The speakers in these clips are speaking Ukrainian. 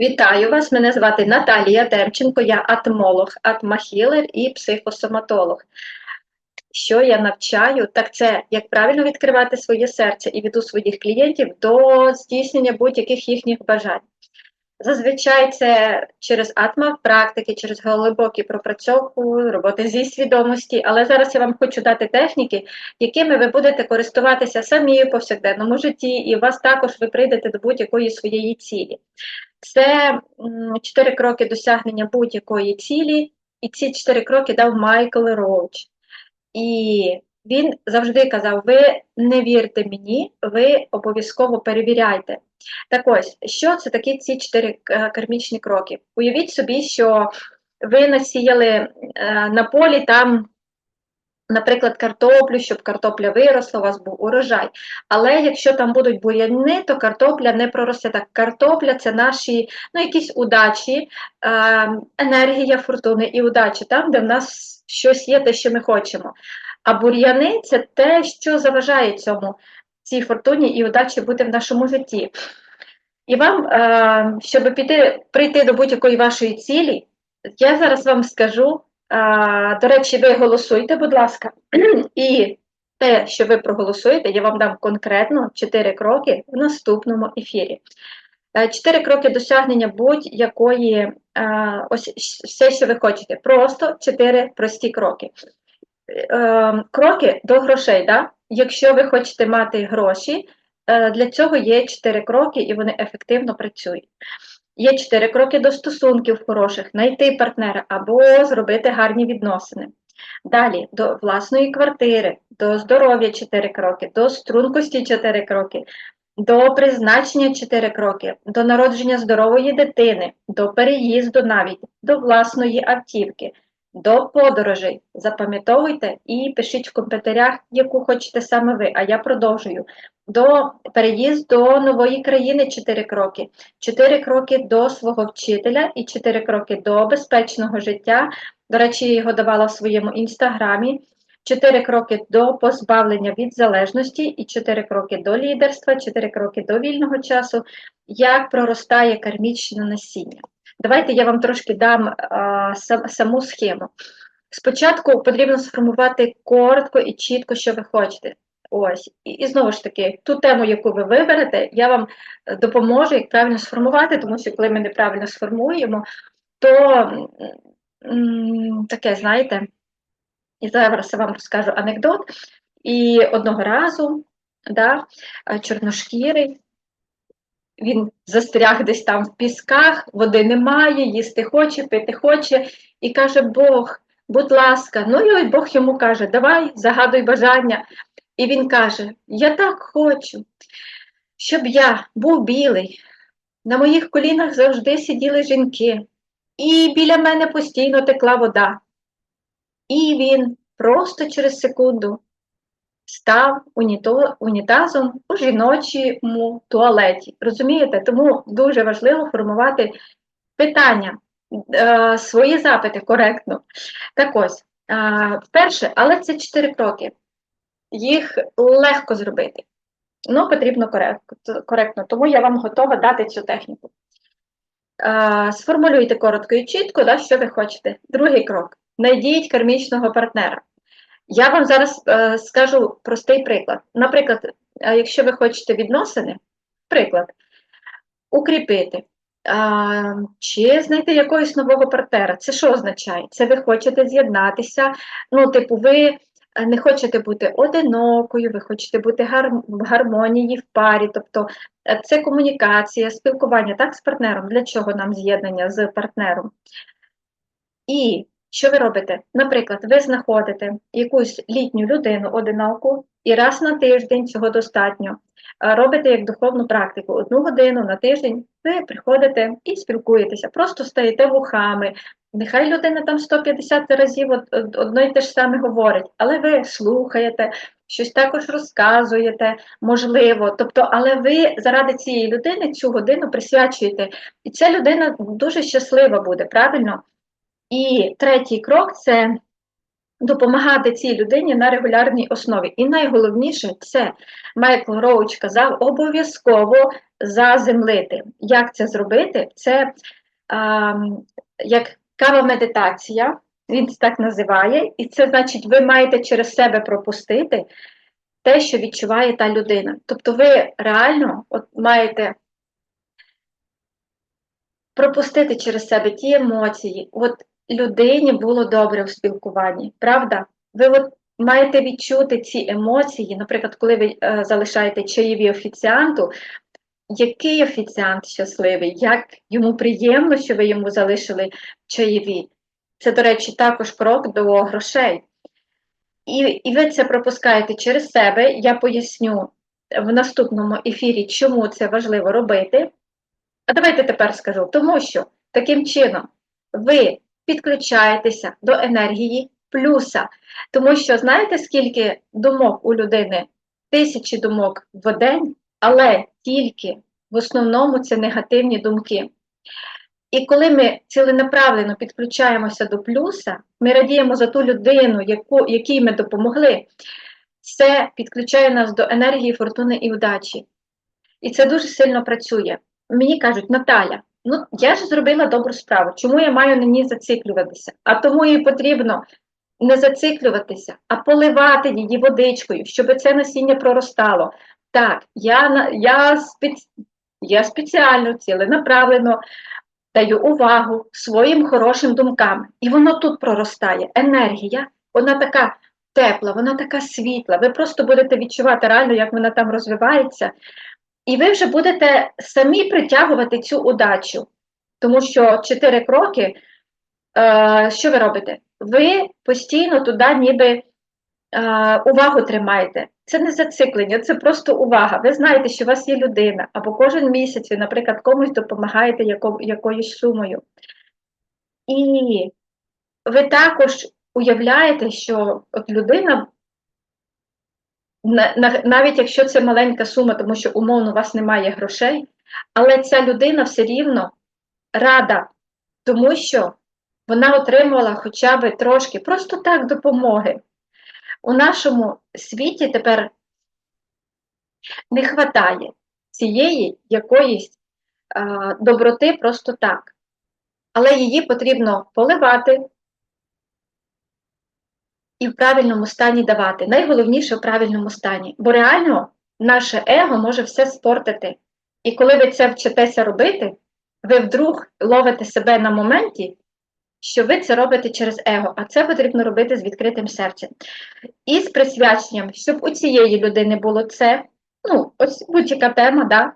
Вітаю вас! Мене звати Наталія Демченко, я атмолог, атмахілер і психосоматолог. Що я навчаю? Так це як правильно відкривати своє серце і веду своїх клієнтів до здійснення будь-яких їхніх бажань. Зазвичай це через атма практики, через глибокі пропрацьовку, роботи зі свідомості. Але зараз я вам хочу дати техніки, якими ви будете користуватися самі в повсякденному житті, і у вас також ви прийдете до будь-якої своєї цілі. Це чотири кроки досягнення будь-якої цілі, і ці чотири кроки дав Майкл Роуч. І він завжди казав: ви не вірте мені, ви обов'язково перевіряйте. Так ось, що це такі ці чотири е, кармічні кроки? Уявіть собі, що ви насіяли е, на полі там. Наприклад, картоплю, щоб картопля виросла, у вас був урожай. Але якщо там будуть бур'яни, то картопля не проросте. Так, картопля це наші ну, якісь удачі, е, енергія фортуни і удачі, там, де в нас щось є, те, що ми хочемо. А бур'яни це те, що заважає цьому, цій фортуні і удачі бути в нашому житті. І вам, е, щоб піти, прийти до будь-якої вашої цілі, я зараз вам скажу. До речі, ви голосуйте, будь ласка, і те, що ви проголосуєте, я вам дам конкретно 4 кроки в наступному ефірі. Е, чотири кроки досягнення будь-якої, е, ось все, що ви хочете. Просто чотири прості кроки. Е, кроки до грошей. Да? Якщо ви хочете мати гроші, для цього є чотири кроки, і вони ефективно працюють. Є чотири кроки до стосунків хороших, знайти партнера або зробити гарні відносини. Далі до власної квартири, до здоров'я 4 кроки, до стрункості 4 кроки, до призначення 4 кроки, до народження здорової дитини, до переїзду навіть, до власної автівки, до подорожей. Запам'ятовуйте і пишіть в коментарях, яку хочете саме ви, а я продовжую. До переїзду до нової країни 4 кроки, 4 кроки до свого вчителя і 4 кроки до безпечного життя. До речі, я його давала в своєму інстаграмі. Чотири кроки до позбавлення від залежності і чотири кроки до лідерства, чотири кроки до вільного часу, як проростає кармічне насіння. Давайте я вам трошки дам а, саму схему. Спочатку потрібно сформувати коротко і чітко, що ви хочете. Ось, і, і знову ж таки, ту тему, яку ви виберете, я вам допоможу, як правильно сформувати, тому що коли ми неправильно сформуємо, то таке, знаєте. І зараз я вам розкажу анекдот. І одного разу да, чорношкірий, він застряг десь там в пісках, води немає, їсти хоче, пити хоче, і каже, Бог, будь ласка, ну і Бог йому каже, давай, загадуй бажання. І він каже: Я так хочу, щоб я був білий, на моїх колінах завжди сиділи жінки, і біля мене постійно текла вода. І він просто через секунду став унітазом у жіночому туалеті. Розумієте? Тому дуже важливо формувати питання, е, свої запити коректно. Так ось, е, перше, але це чотири кроки. Їх легко зробити. Ну, потрібно коректно, тому я вам готова дати цю техніку. Е, сформулюйте коротко і чітко, що ви хочете. Другий крок знайдіть кармічного партнера. Я вам зараз е, скажу простий приклад. Наприклад, е, якщо ви хочете відносини, приклад, укріпити а, чи знайти якогось нового партнера. Це що означає? Це ви хочете з'єднатися, ну, типу, ви не хочете бути одинокою, ви хочете бути в гармонії в парі, тобто е, це комунікація, спілкування так, з партнером. Для чого нам з'єднання з партнером? І що ви робите? Наприклад, ви знаходите якусь літню людину одиноку, і раз на тиждень цього достатньо. Робите як духовну практику. Одну годину на тиждень ви приходите і спілкуєтеся, просто стаєте вухами. Нехай людина там 150 разів одно й те ж саме говорить, але ви слухаєте, щось також розказуєте, можливо. Тобто, але ви заради цієї людини цю годину присвячуєте. І ця людина дуже щаслива буде, правильно? І третій крок це допомагати цій людині на регулярній основі. І найголовніше це Майкл Роуч казав обов'язково заземлити. Як це зробити? Це а, як кава медитація, він це так називає, і це значить, ви маєте через себе пропустити те, що відчуває та людина. Тобто, ви реально от маєте пропустити через себе ті емоції. От людині було добре в спілкуванні, правда? Ви от маєте відчути ці емоції, наприклад, коли ви е, залишаєте чаєві офіціанту, який офіціант щасливий, як йому приємно, що ви йому залишили чаєві. Це, до речі, також крок до грошей. І, І ви це пропускаєте через себе. Я поясню в наступному ефірі, чому це важливо робити. А давайте тепер скажу, тому що таким чином ви підключаєтеся до енергії плюса. Тому що знаєте, скільки думок у людини? Тисячі думок в день, але тільки в основному це негативні думки. І коли ми ціленаправленно підключаємося до плюса, ми радіємо за ту людину, яку, якій ми допомогли, це підключає нас до енергії, фортуни і удачі. І це дуже сильно працює. Мені кажуть, Наталя, ну я ж зробила добру справу, чому я маю на ній зациклюватися? А тому їй потрібно не зациклюватися, а поливати її водичкою, щоб це насіння проростало. Так, я я, спеці... я спеціально ціленаправлено даю увагу своїм хорошим думкам. І воно тут проростає. Енергія, вона така тепла, вона така світла. Ви просто будете відчувати реально, як вона там розвивається. І ви вже будете самі притягувати цю удачу. Тому що чотири кроки, е, що ви робите? Ви постійно туди ніби е, увагу тримаєте. Це не зациклення, це просто увага. Ви знаєте, що у вас є людина, або кожен місяць ви, наприклад, комусь допомагаєте яко, якоюсь сумою. І ви також уявляєте, що от людина, навіть якщо це маленька сума, тому що умовно у вас немає грошей, але ця людина все рівно рада, тому що вона отримувала хоча б трошки просто так допомоги. У нашому світі тепер не вистачає цієї якоїсь а, доброти просто так. Але її потрібно поливати і в правильному стані давати. Найголовніше в правильному стані. Бо реально наше его може все спортити. І коли ви це вчитеся робити, ви вдруг ловите себе на моменті, що ви це робите через его, а це потрібно робити з відкритим серцем. І з присвяченням, щоб у цієї людини було це, ну, ось будь-яка тема, да?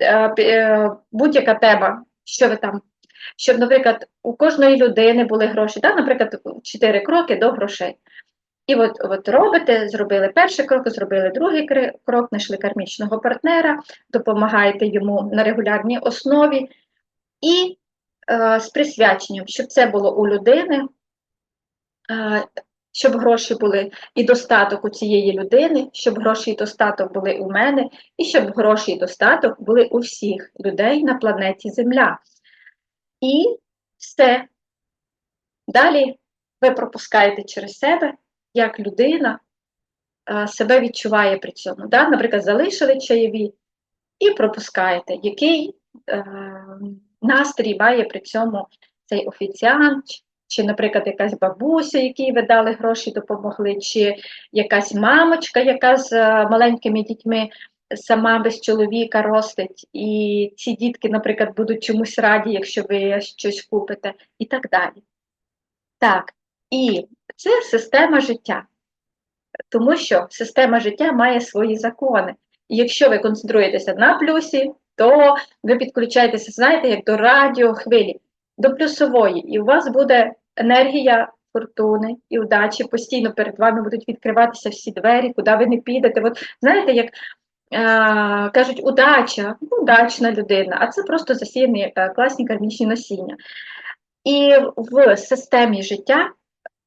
Е, е, будь-яка тема, що ви там, щоб, наприклад, у кожної людини були гроші, да? наприклад, чотири кроки до грошей. І от от робите, зробили перший крок, зробили другий крок, знайшли кармічного партнера, допомагаєте йому на регулярній основі. І Е, з присвяченням, щоб це було у людини, е, щоб гроші були і достаток у цієї людини, щоб гроші і достаток були у мене, і щоб гроші і достаток були у всіх людей на планеті Земля. І все. Далі ви пропускаєте через себе, як людина е, себе відчуває при цьому. Да? Наприклад, залишили чаєві і пропускаєте, який настрій має при цьому цей офіціант, чи, наприклад, якась бабуся, якій ви дали гроші, допомогли, чи якась мамочка, яка з е, маленькими дітьми сама без чоловіка ростить, і ці дітки, наприклад, будуть чомусь раді, якщо ви щось купите, і так далі. Так, і це система життя. Тому що система життя має свої закони. І якщо ви концентруєтеся на плюсі, то ви підключаєтеся, знаєте, як до радіохвилі, до плюсової, і у вас буде енергія фортуни і удачі, постійно перед вами будуть відкриватися всі двері, куди ви не підете. От знаєте, як е, кажуть, удача, удачна людина, а це просто засіяні е, класні кармічні насіння. І в системі життя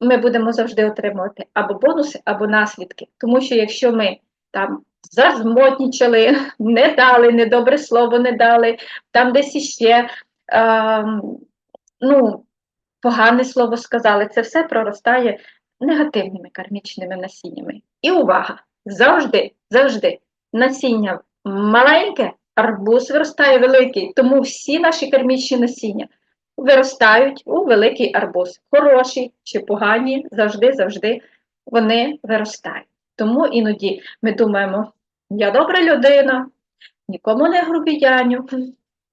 ми будемо завжди отримувати або бонуси, або наслідки. Тому що якщо ми там зажмотнічали, не дали, недобре слово не дали, там десь іще е, ну, погане слово сказали. Це все проростає негативними кармічними насіннями. І увага! Завжди, завжди насіння маленьке, арбуз виростає великий, тому всі наші кармічні насіння виростають у великий арбуз. Хороші чи погані, завжди, завжди вони виростають. Тому іноді ми думаємо, я добра людина, нікому не грубіяню,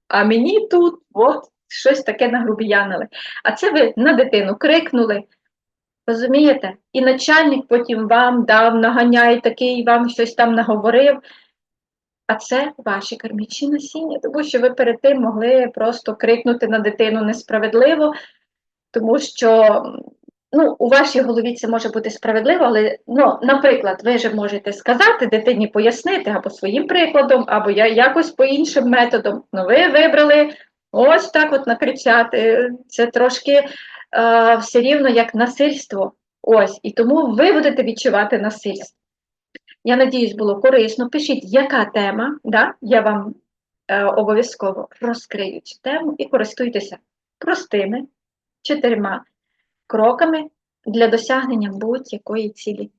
а мені тут от щось таке нагрубіянили. А це ви на дитину крикнули. Розумієте? І начальник потім вам дав, наганяє такий, вам щось там наговорив. А це ваші кармічні насіння, тому що ви перед тим могли просто крикнути на дитину несправедливо, тому що ну, у вашій голові це може бути справедливо, але, ну, наприклад, ви ж можете сказати дитині пояснити або своїм прикладом, або я якось по іншим методом. Ну, ви вибрали ось так от накричати. Це трошки е, все рівно як насильство. Ось, і тому ви будете відчувати насильство. Я надіюсь, було корисно. Пишіть, яка тема, да? я вам е, обов'язково розкрию цю тему і користуйтеся простими чотирма кроками для досягнення будь-якої цілі.